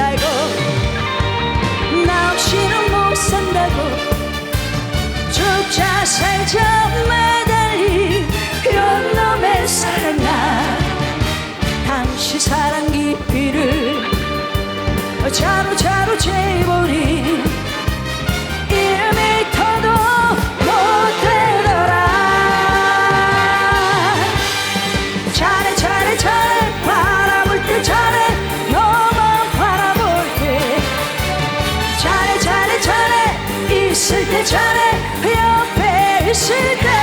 산다고 나 없이는 못 산다고. 좁자 살자 매달리 그런 놈의 사랑 나 당신 사랑 깊이를 어 자로 자로, 재 때 전에 옆에 있을 때